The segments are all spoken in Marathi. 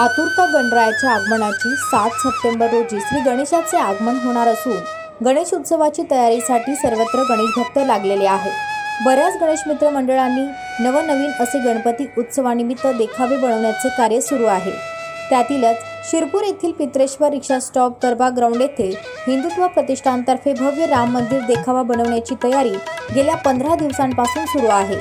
आतुरता गणरायाच्या आगमनाची सात सप्टेंबर रोजी श्री गणेशाचे आगमन होणार असून गणेश उत्सवाची तयारीसाठी सर्वत्र गणेश भक्त लागलेले आहेत. बऱ्याच गणेश मित्र मंडळांनी नवनवीन असे गणपती उत्सवानिमित्त देखावे बनवण्याचे कार्य सुरू आहे. त्यातीलच शिरपूर येथील पित्रेश्वर रिक्षा स्टॉप दरबा ग्राउंड येथे हिंदुत्व प्रतिष्ठानतर्फे भव्य राम मंदिर देखावा बनवण्याची तयारी गेल्या पंधरा दिवसांपासून सुरू आहे.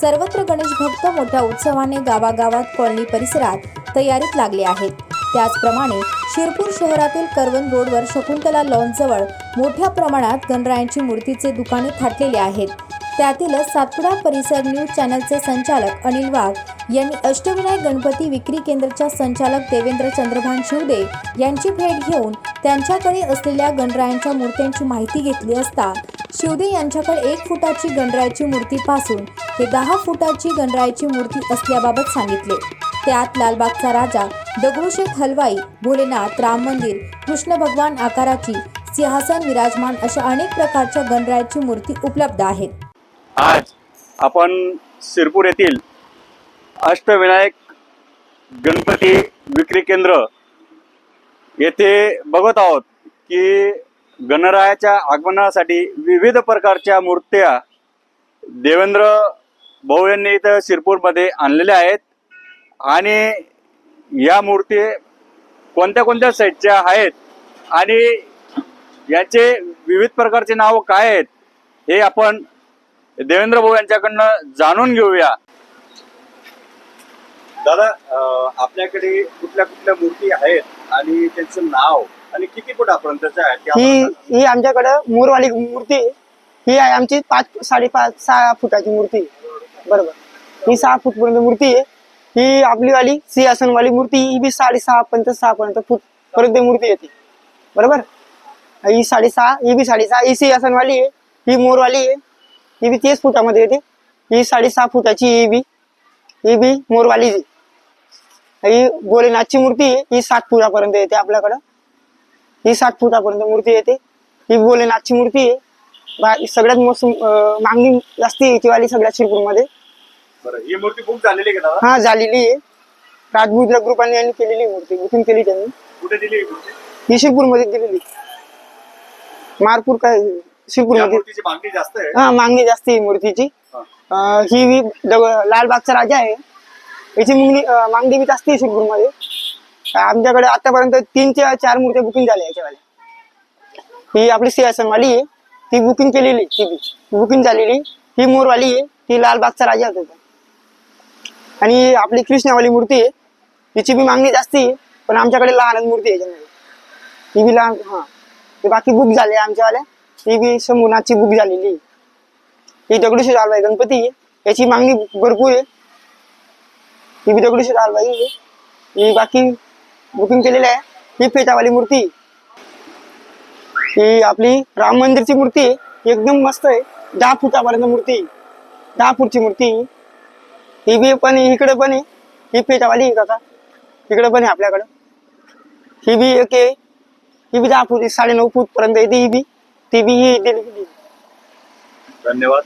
सर्वत्र गणेश भक्त मोठ्या उत्सवाने गावागावात कॉलनी परिसरात तयारीत लागले आहेत. त्याचप्रमाणे शिरपूर शहरातील करवन रोडवर शकुंतला लॉनजवळ मोठ्या प्रमाणात गणरायांची मूर्तीचे दुकाने थाटलेले आहेत. त्यातीलच सातपुडा परिसर न्यूज चॅनलचे संचालक अनिल वाघ यांनी अष्टविनायक गणपती विक्री केंद्राच्या संचालक देवेंद्र चंद्रभान शिवदे यांची भेट घेऊन त्यांच्याकडे असलेल्या गणरायांच्या मूर्त्यांची माहिती घेतली असता शिवदे यांच्याकडे एक फुटाची गणरायाची मूर्तीपासून ते दहा फुटाची गणरायाची मूर्ती असल्याबाबत सांगितले. त्यात लालबागचा राजा दगडूशेठ हलवाई भोलेनाथ राम मंदिर कृष्ण भगवान आकाराची सिंहासन विराजमान अशा अनेक प्रकारच्या गणरायाची मूर्ती उपलब्ध आहेत. आज आपण शिरपूर येथील अष्टविनायक गणपती विक्री केंद्र येथे बघत आहोत की गणरायाच्या आगमनासाठी विविध प्रकारच्या मूर्त्या देवेंद्र भाऊ यांनी इथं शिरपूरमध्ये आणलेल्या आहेत. आणि या मूर्ती कोणत्या कोणत्या साईजच्या आहेत आणि याचे विविध प्रकारचे नाव काय आहेत हे आपण देवेंद्र भाऊ यांच्याकडनं जाणून घेऊया दादा आपल्याकडे कुठल्या कुठल्या मूर्ती आहेत आणि त्यांचं नाव आणि किती फुटापर्यंतच्या आहेत ते ही. ही आमच्याकडं मोरवाली मूर्ती. ही आहे आमची पाच साडेपाच सहा फुटाची मूर्ती. बरोबर ही सहा फूट पर्यंत मूर्ती आहे ही आपली वाली सिंहासनवाली मूर्ती ही बी साडेसहा पर्यंत सहा पर्यंत फूट पर्यंत मूर्ती येते. बरोबर? ही साडेसहा ही बी साडेसहा ही सिंहासनवाली आहे ही मोरवाली आहे ही बी तीस फुटामध्ये येते. ही साडेसहा फुटाची ही बी ही बी मोरवाली ही भोलेनाथची मूर्ती आहे ही सात फुटापर्यंत येते आपल्याकडं. ही सात फुटापर्यंत मूर्ती येते. ही भोलेनाथची मूर्ती आहे. सगळ्यात मस्त मागणी जास्ती येते वाली सगळ्या शिरपूरमध्ये. बरं ही मूर्ती बुक झालेली आहे का दादा? हा झालेली आहे. राजबुद्र ग्रुपाने यांनी केलेली मूर्ती बुकिंग केली त्यांनी. कुठे दिली ही मूर्ती? ही शिरपूरमध्ये दिलेली. मारपूर काय या शिरपूरमध्ये मूर्तीची मागणी जास्त आहे. हा मागणी जास्त आहे मूर्तीची. हा. अं, ही दग- लालबागचा राजा आहे. याची मागणी अं, मागणी बी जास्त आहे शिरपूरमध्ये. आमच्याकडे आतापर्यंत तीन ते चार मूर्त्या बुकिंग झाल्या याच्यावाल्या. ही आपली सिंहासनवाली आहे. ती बुकिंग केलेली ती बी. बुकिंग झालेली. ही मोरवाली आहे. ती लालबागचा राजा होता. आणि आपली कृष्णावाली मूर्ती आहे. तिची बी मागणी जास्त आहे पण आमच्याकडे लहानच मूर्ती आहे याच्यामध्ये ही बी लहान हा. ते बाकी बुक झाले आमच्यावाल्या. ही बी शंभूनाथची बुक झालेली ही दगडूशेठ हलवाई गणपती आहे. याची मागणी भरपूर आहे. ही बी दगडूशेठ हलवाई आहे. ही बाकी बुकिंग केलेली आहे. ही पेटावाली मूर्ती ही आपली राम मंदिरची मूर्ती आहे. एकदम मस्त आहे. दहा फुटापर्यंत मूर्ती दहा फुटची मूर्ती आहे. ही बी पण इकडे पण आहे ही पेटावाली आहे काका इकडे पण आहे आपल्याकडं. ही बी एक आहे. ही बी दहा फूट साडे नऊ फूट पर्यंत येते ही बी. ती बी ही दिली. धन्यवाद.